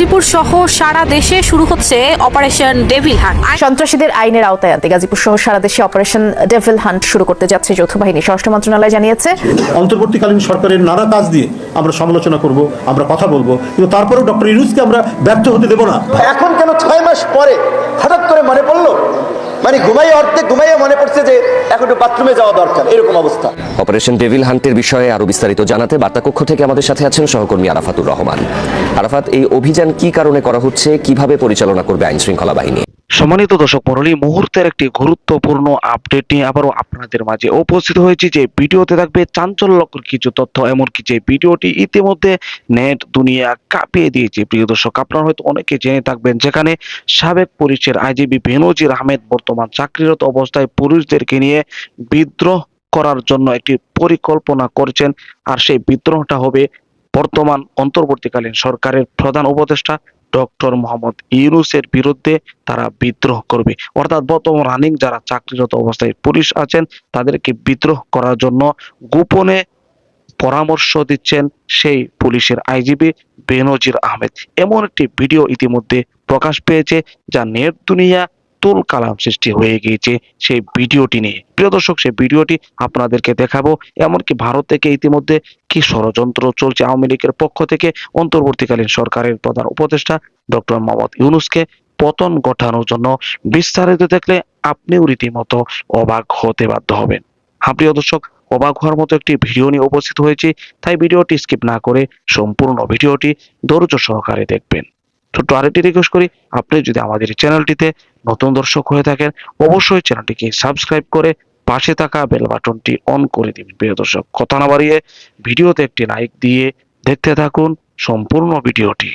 গাজীপুর সহ সারা দেশে শুরু হচ্ছে অপারেশন ডেভিল হান্ট। সন্ত্রাসীদের আইনের আওতায় আনতে গাজীপুর সহ সারা দেশে অপারেশন ডেভিল হান্ট শুরু করতে যাচ্ছে যৌথ বাহিনী। স্বরাষ্ট্র মন্ত্রণালয় জানিয়েছে অন্তর্বর্তীকালীন সরকারের নানা কাজ দিয়ে আমরা সমালোচনা করব আমরা কথা বলব কিন্তু তারপরেও ডক্টর ইউনুসকে আমরা ব্যর্থ হতে দেব না। এখন কেন ছয় মাস পরে হঠাৎ করে মনে পড়ল মানে ঘুমাই অর্ধেক ঘুমাইয়ে মনে পড়ছে যে এখন একটু বাথরুমে যাওয়া দরকার, এরকম অবস্থা। অপারেশন ডেভিল হান্টের বিষয়ে আরও বিস্তারিত জানাতে বার্তাকক্ষ থেকে আমাদের সাথে আছেন সহকর্মী আরাফাতুর রহমান। আরাফাত, এই অভিযান কি কারণে করা হচ্ছে? কীভাবে পরিচালনা করবে আইন শৃঙ্খলা বাহিনী? সম্মানিত দর্শক মন্ডলী মুহূর্তের একটি গুরুত্বপূর্ণ আপডেট নিয়ে আবারও আপনাদের মাঝে উপস্থিত হয়েছি যে ভিডিওতে থাকবে চাঞ্চল্যকর কিছু তথ্য, এমনকি যে ভিডিওটি ইতিমধ্যে নেট দুনিয়া কাঁপিয়ে দিয়েছে। প্রিয় দর্শক, আপনারা হয়তো অনেকে জেনে থাকবেন, যেখানে সাবেক পুলিশের আইজিবি বেনজির আহমেদ বর্তমান চাকরিরত অবস্থায় পুরুষদেরকে নিয়ে বিদ্রোহ করার জন্য একটি পরিকল্পনা করছেন, আর সেই বিদ্রোহটা হবে বর্তমান অন্তর্বর্তীকালীন সরকারের প্রধান উপদেষ্টা ডক্টর মোহাম্মদ ইউনুসের বিরুদ্ধে তারা বিদ্রোহ করবে। অর্থাৎ বর্তমান রানিং যারা চাকরিরত অবস্থায় পুলিশ আছেন, তাদেরকে বিদ্রোহ করার জন্য গোপনে পরামর্শ দিচ্ছেন সেই পুলিশের আইজিবি বেনজির আহমেদ। এমন একটি ভিডিও ইতিমধ্যে প্রকাশ পেয়েছে, যা নেট দুনিয়া তুল কালাম সৃষ্টি হয়ে গিয়েছে সেই ভিডিওটি নিয়ে। প্রিয় দর্শক, সেই ভিডিওটি আপনাদেরকে দেখাবো, এমনকি ভারত থেকে ইতিমধ্যে কি ষড়যন্ত্র চলছে আওয়ামী লীগের পক্ষ থেকে অন্তর্বর্তীকালীন সরকারের প্রধান উপদেষ্টা ডক্টর মোহাম্মদ ইউনুসকে পতন ঘটানোর জন্য বিস্তারিত দেখলে আপনিও রীতিমতো অবাক হতে বাধ্য হবেন। হ্যাঁ প্রিয় দর্শক, অবাক হওয়ার মতো একটি ভিডিও নিয়ে উপস্থিত হয়েছি, তাই ভিডিওটি স্কিপ না করে সম্পূর্ণ ভিডিওটি ধৈর্য সহকারে দেখবেন। ছোট্ট আরেকটি রিকোয়েস্ট করি, আপনি যদি আমাদের চ্যানেলটিতে নতুন দর্শক হয়ে থাকেন, অবশ্যই চ্যানেলটিকে সাবস্ক্রাইব করে পাশে থাকা বেল বাটনটি অন করে দিন, প্রিয় দর্শক। কথা না বাড়িয়ে ভিডিওতে একটি লাইক দিয়ে দেখতে থাকুন সম্পূর্ণ ভিডিওটি।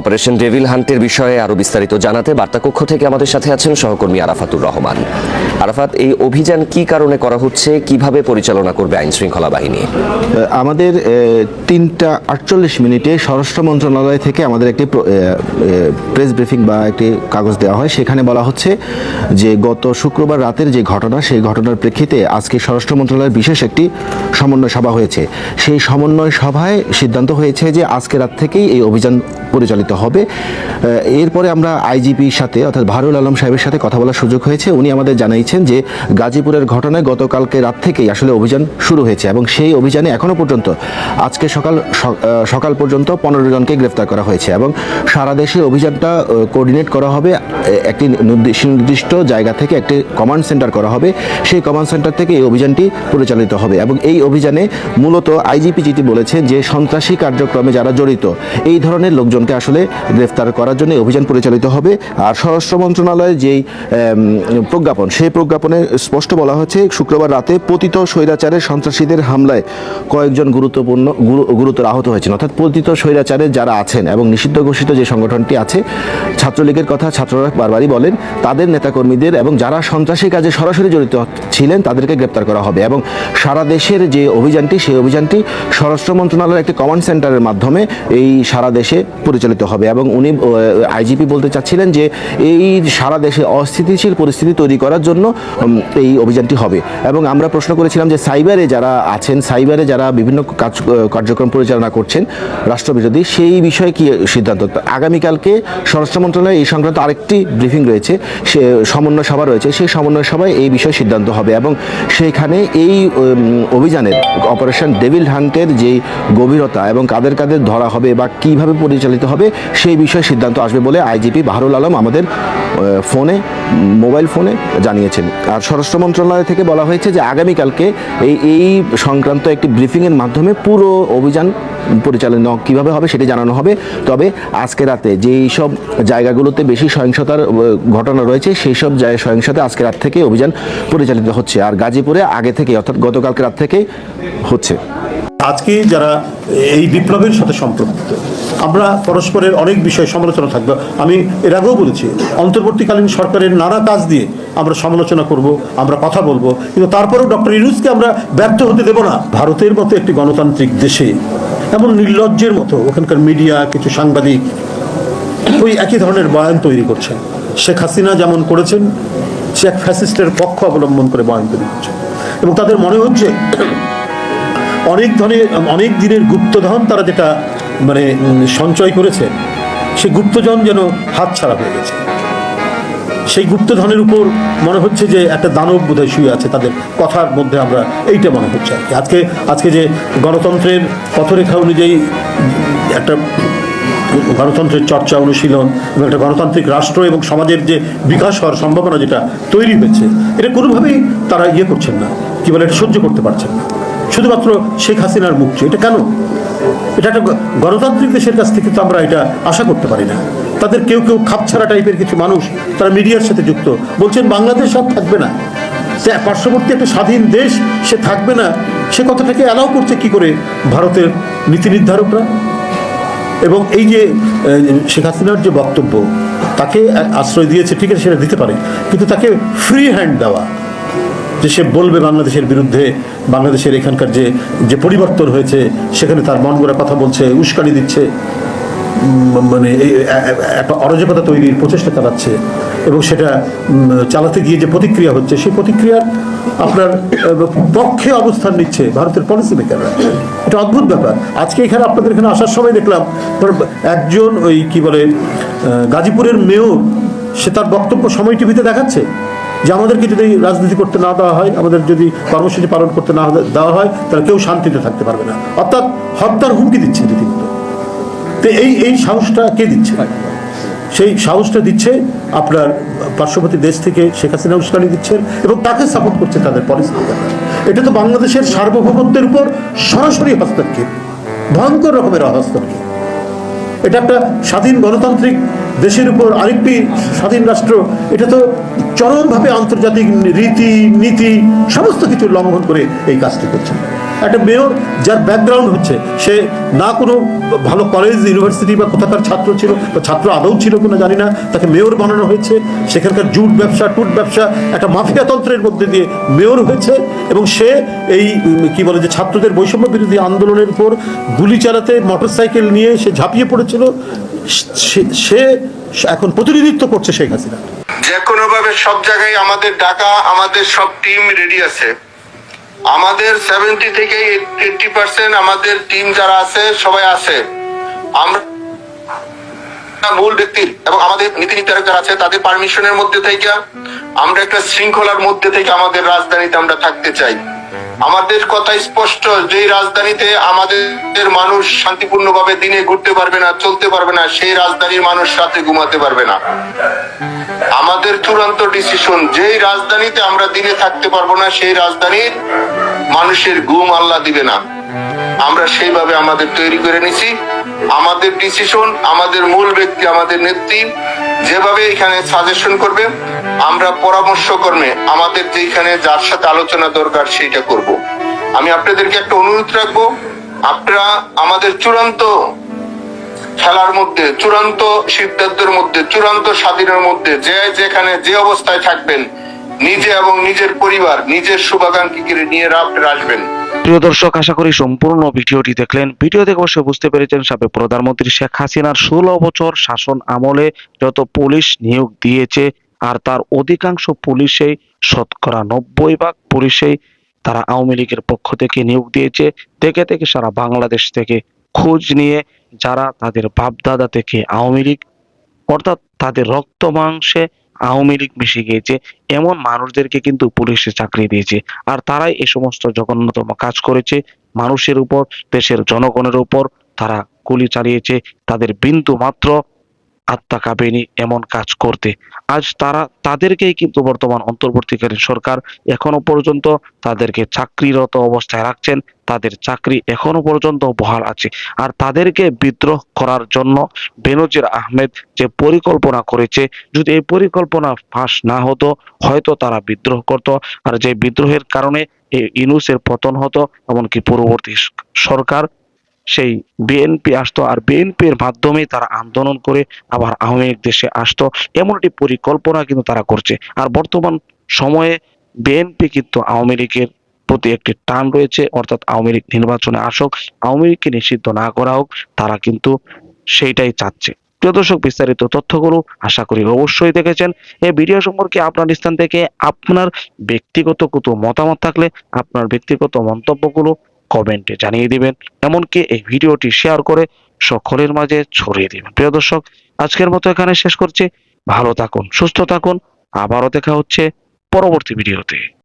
অপারেশন ডেভিল হান্টের বিষয়ে আরও বিস্তারিত জানাতে বার্তাকক্ষ থেকে আমাদের সাথে আছেন সহকর্মী আরাফাতুর রহমান। আরাফাত, এই অভিযান কি কারণে করা হচ্ছে? কীভাবে পরিচালনা করবে আইন শৃঙ্খলা বাহিনী আমাদের তিনটা আটচল্লিশ মিনিটে স্বরাষ্ট্র মন্ত্রণালয় থেকে আমাদের একটি প্রেস ব্রিফিং বা একটি কাগজ দেওয়া হয়। সেখানে বলা হচ্ছে যে, গত শুক্রবার রাতের যে ঘটনা, সেই ঘটনার প্রেক্ষিতে আজকে স্বরাষ্ট্র মন্ত্রণালয়ের বিশেষ একটি সমন্বয় সভা হয়েছে। সেই সমন্বয় সভায় সিদ্ধান্ত হয়েছে যে, আজকে রাত থেকেই এই অভিযান পরিচালিত হবে। এরপরে আমরা আইজিপির সাথে, অর্থাৎ ভারুল আলম সাহেবের সাথে কথা বলার সুযোগ হয়েছে। উনি আমাদের জানিয়েছেন যে, গাজীপুরের ঘটনায় গতকালকে রাত থেকেই আসলে অভিযান শুরু হয়েছে এবং সেই অভিযানে এখনও পর্যন্ত, আজকে সকাল সকাল পর্যন্ত পনেরো জনকে গ্রেফতার করা হয়েছে এবং সারা দেশে অভিযানটা কোঅর্ডিনেট করা হবে একটি নির্দিষ্ট জায়গা থেকে একটি কমান্ড সেন্টার করা হবে। সেই কমান্ড সেন্টার থেকে এই অভিযানটি পরিচালিত হবে এবং এই অভিযানে মূলত আইজিপি যেটি বলেছেন যে, সন্ত্রাসী কার্যক্রমে যারা জড়িত, এই ধরনের লোকজনকে আসলে গ্রেফতার করার জন্য অভিযান পরিচালিত হবে। আর স্বরাষ্ট্র মন্ত্রণালয়ের যেই প্রজ্ঞাপন, সেই প্রজ্ঞাপনে স্পষ্ট বলা হচ্ছে, শুক্রবার রাতে পতিত স্বৈরাচারের সন্ত্রাসীদের হামলায় কয়েকজন গুরুত্বপূর্ণ গুরুতর আহত হয়েছেন। অর্থাৎ পতিত স্বৈরাচারের যারা আছেন এবং নিষিদ্ধ ঘোষিত যে সংগঠনটি আছে, ছাত্রলীগের কথা ছাত্ররা বারবারই বলেন, তাদের নেতাকর্মীদের এবং যারা সন্ত্রাসী কাজে সরাসরি জড়িত ছিলেন, তাদেরকে গ্রেপ্তার করা হবে এবং সারা দেশের যে অভিযানটি, সেই অভিযানটি স্বরাষ্ট্র মন্ত্রণালয়ের একটি কমান্ড সেন্টারের মাধ্যমে এই সারা দেশে পরিচালিত হবে এবং উনি আইজিপি বলতে চাচ্ছিলেন যে এই সারা দেশে অস্থিতিশীল পরিস্থিতি তৈরি করার জন্য এই অভিযানটি হবে। এবং আমরা প্রশ্ন করেছিলাম যে সাইবারে যারা আছেন, সাইবারে যারা বিভিন্ন কাজ কার্যক্রম পরিচালনা করছেন রাষ্ট্রবিরোধী, সেই বিষয়ে কি সিদ্ধান্ত? আগামীকালকে স্বরাষ্ট্র মন্ত্রণালয়ে এই সংক্রান্ত আরেকটি ব্রিফিং রয়েছে, সে সমন্বয় সভা রয়েছে, সেই সমন্বয় সভায় এই বিষয়ে সিদ্ধান্ত হবে এবং সেইখানে এই অভিযানের অপারেশন ডেভিল হান্টের যে গভীরতা এবং কাদের কাদের ধরা হবে বা কীভাবে পরিচালিত হবে সেই বিষয়ে সিদ্ধান্ত আসবে বলে আইজিপি বাহরুল আলম আমাদের ফোনে, মোবাইল ফোনে জানিয়েছেন। আর স্বরাষ্ট্র মন্ত্রণালয় থেকে বলা হয়েছে যে আগামীকালকে এই এই সংক্রান্ত একটি ব্রিফিংয়ের মাধ্যমে পুরো অভিযান পরিচালনা কীভাবে হবে সেটি জানানো হবে। তবে আজকে রাতে যেই সব জায়গাগুলোতে বেশি সহিংসতার ঘটনা রয়েছে, সেই সব সহিংসতা আজকে রাত থেকে অভিযান পরিচালিত হচ্ছে। আর গাজীপুরে আগে থেকে অর্থাৎ গতকালকে রাত থেকেই হচ্ছে। আজকে যারা এই বিপ্লবের সাথে সম্পর্কিত, আমরা পরস্পরের অনেক বিষয়ে সমালোচনা থাকবে। আমি এর আগেও বলেছি, অন্তর্বর্তীকালীন সরকারের নানা কাজ দিয়ে আমরা সমালোচনা করব, আমরা কথা বলব, কিন্তু তারপরেও ডক্টর ইউনুসকে আমরা ব্যর্থ হতে দেব না। ভারতের মতো একটি গণতান্ত্রিক দেশে, এমন নির্লজ্জের মতো ওখানকার মিডিয়া, কিছু সাংবাদিক ওই একই ধরনের বয়ান তৈরি করছেন। শেখ হাসিনা যেমন করেছেন সে এক ফ্যাসিস্টের পক্ষ অবলম্বন করে বয়ান তৈরি করছেন। এবং তাদের মনে হচ্ছে অনেক ধরনের, অনেক দিনের গুপ্তধন তারা যেটা মানে সঞ্চয় করেছে, সেই গুপ্তজন যেন হাতছাড়া হয়ে গেছে। সেই গুপ্তধনের উপর মনে হচ্ছে যে একটা দানব বোধহয় শুয়ে আছে, তাদের কথার মধ্যে আমরা, এইটা মনে হচ্ছে আর কি। আজকে আজকে যে গণতন্ত্রের পথরেখা অনুযায়ী একটা গণতন্ত্রের চর্চা অনুশীলন এবং একটা গণতান্ত্রিক রাষ্ট্র এবং সমাজের যে বিকাশ হওয়ার সম্ভাবনা যেটা তৈরি হয়েছে, এটা কোনোভাবেই তারা ইয়ে করছেন না, কি বলে, এটা সহ্য করতে পারছেন না। শুধুমাত্র শেখ হাসিনার মুক্তি এটা কেন? এটা একটা গণতান্ত্রিক দেশের কাছ থেকে তো আমরা এটা আশা করতে পারি না। তাদের কেউ কেউ খাপছাড়া টাইপের কিছু মানুষ তারা মিডিয়ার সাথে যুক্ত। বলছেন বাংলাদেশ সব থাকবে না। সে পার্শ্ববর্তী একটা স্বাধীন দেশ, সে থাকবে না। সে কথাটাকে অ্যালাউ করছে কি করে ভারতের নীতি নির্ধারকরা? এবং এই যে শেখ হাসিনার যে বক্তব্য, তাকে আশ্রয় দিয়েছে, ঠিক আছে, সেটা দিতে পারে। কিন্তু তাকে ফ্রি হ্যান্ড দেওয়া। যে সে বলবে বাংলাদেশের বিরুদ্ধে, বাংলাদেশের এখানকার যে যে পরিবর্তন হয়েছে, সেখানে তার মন গড়া কথা বলছে, উস্কানি দিচ্ছে মানে একটা অরাজকতা তৈরির প্রচেষ্টা চালাচ্ছে, এবং সেটা চালাতে গিয়ে যে প্রতিক্রিয়া হচ্ছে, সেই প্রতিক্রিয়ার আপনার পক্ষে অবস্থান নিচ্ছে ভারতের পলিসি মেকাররা এটা অদ্ভুত ব্যাপার। আজকে এখানে আপনাদের এখানে আসার সময় দেখলাম একজন ওই কি বলে গাজীপুরের মেয়র, সে তার বক্তব্য সময় টিভিতে দেখাচ্ছে। যে আমাদেরকে যদি রাজনীতি করতে না দেওয়া হয়, আমাদের যদি কর্মসূচি পালন করতে না দেওয়া হয়, তাহলে কেউ শান্তিতে থাকতে পারবে না। অর্থাৎ হত্যার হুমকি দিচ্ছে রীতিমতো। তো এই এই সাহসটা কে দিচ্ছে? সেই সাহসটা দিচ্ছে আপনার পার্শ্ববর্তী দেশ থেকে শেখ হাসিনা উস্কানি দিচ্ছেন এবং তাকে সাপোর্ট করছে তাদের পলিসি এটা তো বাংলাদেশের সার্বভৌমত্বের উপর সরাসরি হস্তক্ষেপ। ভয়ঙ্কর রকমের হস্তক্ষেপ। এটা একটা স্বাধীন গণতান্ত্রিক দেশের উপর আরেকটি স্বাধীন রাষ্ট্র। এটা তো চরমভাবে আন্তর্জাতিক রীতি নীতি, সমস্ত কিছু লঙ্ঘন করে এই কাজটি করছে। একটা মেয়র যার ব্যাকগ্রাউন্ড হচ্ছে, সে না কোনো ভালো কলেজ ইউনিভার্সিটি বা কোথাকার ছাত্র ছিল বা ছাত্র আদৌ ছিল কিনা জানি না, তাকে মেয়র বানানো হয়েছে। সেখানকার জুট ব্যবসা, টুট ব্যবসা একটা মাফিয়া তন্ত্রের মধ্যে দিয়ে মেয়র হয়েছে এবং সে এই, কি বলে যে ছাত্রদের বৈষম্য বিরোধী আন্দোলনের উপর গুলি চালাতে মোটরসাইকেল নিয়ে সে ঝাঁপিয়ে পড়েছিল। সে- এখন প্রতিনিধিত্ব করছে শেখ হাসিনা। যে কোনো ভাবে সব জায়গায় আমাদের ডাকা, আমাদের সব টিম রেডি আছে। আমাদের সেভেন্টি থেকে এইটি পার্সেন্ট আমাদের টিম যারা আছে, সবাই আছে। আমরা মূল ব্যক্তির এবং আমাদের নীতি নির্ধারক যারা আছে, তাদের পারমিশনের মধ্যে থেকে আমরা একটা শৃঙ্খলার মধ্যে থেকে আমাদের রাজধানীতে আমরা থাকতে চাই। আমাদের কথা স্পষ্ট যে রাজধানীতে আমাদের মানুষ শান্তিপূর্ণভাবে দিনে ঘুরতে পারবে না, চলতে পারবে না, সেই রাজধানীর মানুষ রাতে ঘুমাতে পারবে না। আমাদের চূড়ান্ত ডিসিশন যেই রাজধানীতে আমরা দিনে থাকতে পারব না, সেই রাজধানীর মানুষের ঘুম আল্লাহ দিবে না। আমরা সেইভাবে আমাদের তৈরি করে নিছি। আমাদের ডিসিশন আমাদের মূল ব্যক্তি, আমাদের নেত্রী, যেভাবে এখানে সাজেশন করবে আমরা পরামর্শ কর্মে আমাদের যেখানে যার সাথে আলোচনা দরকার সেইটা করব। আমি আপনাদেরকে একটা অনুরোধ রাখব, আপনারা আমাদের চূড়ান্ত খেলার মধ্যে, চূড়ান্ত সিদ্ধান্তের মধ্যে, চূড়ান্ত স্বাধীনের মধ্যে যে যেখানে যে অবস্থায় থাকবেন, নিজে এবং নিজের পরিবার, নিজের শুভাকাঙ্ক্ষীকে নিয়ে আপনারা আসবেন। প্রিয় দর্শক, আশা করি সম্পূর্ণ ভিডিওটি দেখলেন। ভিডিও দেখে অবশ্যই বুঝতে পেরেছেন সাবেক প্রধানমন্ত্রী শেখ হাসিনার ষোলো বছর শাসন আমলে যত পুলিশ নিয়োগ দিয়েছে আর তার অধিকাংশ পুলিশেই শতকরা নব্বই ভাগ পুলিশেই তারা আওয়ামী লীগের পক্ষ থেকে নিয়োগ দিয়েছে। থেকে থেকে সারা বাংলাদেশ থেকে খোঁজ নিয়ে যারা তাদের বাপদাদা থেকে আওয়ামী লীগ, অর্থাৎ তাদের রক্ত মাংসে আওয়ামী লীগ মিশে গিয়েছে, এমন মানুষদেরকে কিন্তু পুলিশে চাকরি দিয়েছে। আর তারাই এ সমস্ত জঘন্যতম কাজ করেছে। মানুষের উপর, দেশের জনগণের উপর তারা গুলি চালিয়েছে। তাদের বিন্দু মাত্র আত্মা কাঁপেনি, এমন কাজ করতে। আজ তারা, তাদেরকেই কিন্তু বর্তমান অন্তর্বর্তীকালীন সরকার এখনও পর্যন্ত তাদেরকে চাকরিরত অবস্থায় রাখছেন। তাদের চাকরি এখনও পর্যন্ত বহাল আছে। আর তাদেরকে বিদ্রোহ করার জন্য বেনজির আহমেদ যে পরিকল্পনা করেছে, যদি এই পরিকল্পনা ফাঁস না হতো, হয়তো তারা বিদ্রোহ করত। আর যে বিদ্রোহের কারণে এই ইনুসের পতন হতো, এমনকি পূর্ববর্তী সরকার সেই বিএনপি আসতো আর বিএনপির মাধ্যমে তারা আন্দোলন করে আবার আওয়ামী লীগ দেশে আসতো। এমন একটি পরিকল্পনা কিন্তু তারা করছে। আর বর্তমান সময়ে বিএনপি কিন্তু আওয়ামী লীগের প্রতি একটি টান রয়েছে। অর্থাৎ আওয়ামী লীগ নির্বাচনে আসুক, আওয়ামী লীগকে নিষিদ্ধ না করা হোক, তারা কিন্তু সেইটাই চাচ্ছে। প্রিয় দর্শক, বিস্তারিত তথ্যগুলো আশা করি অবশ্যই দেখেছেন। এই ভিডিও সম্পর্কে আপনার স্থান থেকে আপনার ব্যক্তিগত কত মতামত থাকলে আপনার ব্যক্তিগত মন্তব্যগুলো কমেন্টে জানিয়ে দিবেন। এমনকি এই ভিডিওটি শেয়ার করে সকলের মাঝে ছড়িয়ে দিবেন। প্রিয় দর্শক, আজকের মতো এখানে শেষ করছি। ভালো থাকুন, সুস্থ থাকুন। আবারও দেখা হচ্ছে পরবর্তী ভিডিওতে।